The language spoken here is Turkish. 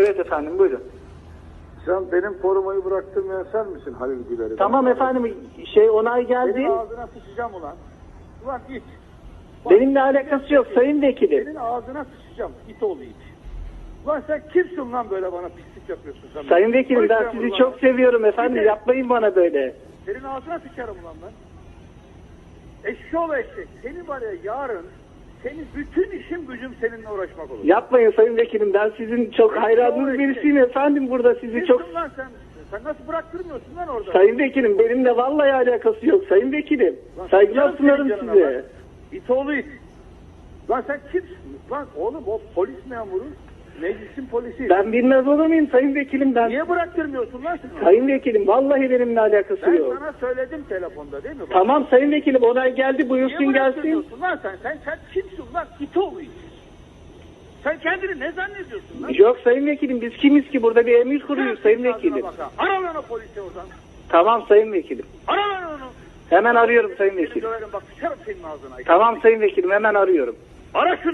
Evet efendim buyurun. Sen benim korumayı bıraktırmayan sen misin Halil Güler'i? Tamam efendim şey onay geldi. Senin ağzına sıçacağım ulan. Ulan it. Benimle alakası yok sayın vekilim. Senin ağzına sıçacağım. it oğlu it. Ulan sen kimsin lan böyle bana pislik yapıyorsun sen? Sayın vekilim ben sizi ulan. çok seviyorum efendim. Yapmayın bana böyle. Senin ağzına sıçarım ulan ben. Eşşoğlu eşek. Seni var ya yarın senin bütün işim gücüm seninle uğraşmak olur. Yapmayın sayın vekilim. Ben sizin çok hayranınız birisiyim efendim burada sizi Kimsin çok lan sen? Sen nasıl bıraktırmıyorsun lan orada? Sayın vekilim benimle vallahi alakası yok sayın vekilim. Lan Saygılar sunarım size. lan. İt oğlu it. Lan sen kimsin? Lan oğlum o polis memuru. Meclisin polisi. Ben bilmez olur muyum sayın vekilim ben? Niye bıraktırmıyorsun lan sen? Sayın vekilim vallahi benimle alakası Ben yok. sana söyledim telefonda değil mi? Bak, Tamam sayın vekilim onay geldi Niye buyursun gelsin. bıraktırmıyorsun lan sen? Sen, sen kimsin lan? İt oğlu it. Sen kendini ne zannediyorsun lan? Yok sayın vekilim biz kimiz ki burada bir emir kuruyoruz Sen sayın vekilim. bak ha. Ara lan o polisi oradan. Tamam sayın vekilim. Ara lan onu. Hemen arıyorum sayın vekilim. bak senin ağzına. Tamam sayın vekilim hemen arıyorum. Ara şunu.